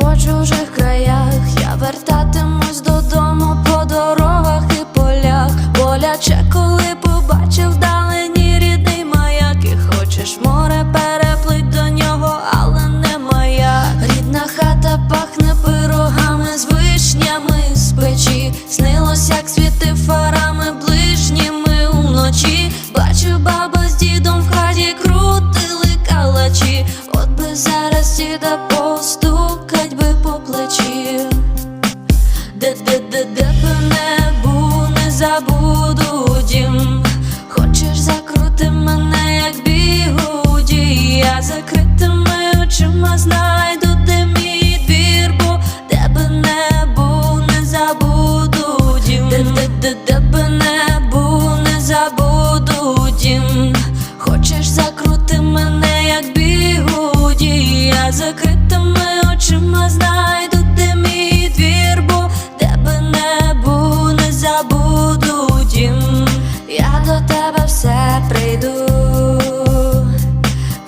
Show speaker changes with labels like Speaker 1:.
Speaker 1: По чужих краях, я вертатимусь додому по дорогах і полях. Боляче, коли побачив вдалині рідний маяк, і хочеш море переплить до нього, але не. Рідна хата пахне пирогами з вишнями з печі. Снилось, як світи фарами ближніми уночі. Бачу, баба з дідом в хаті крутили калачі. От би зараз діда постукать все при.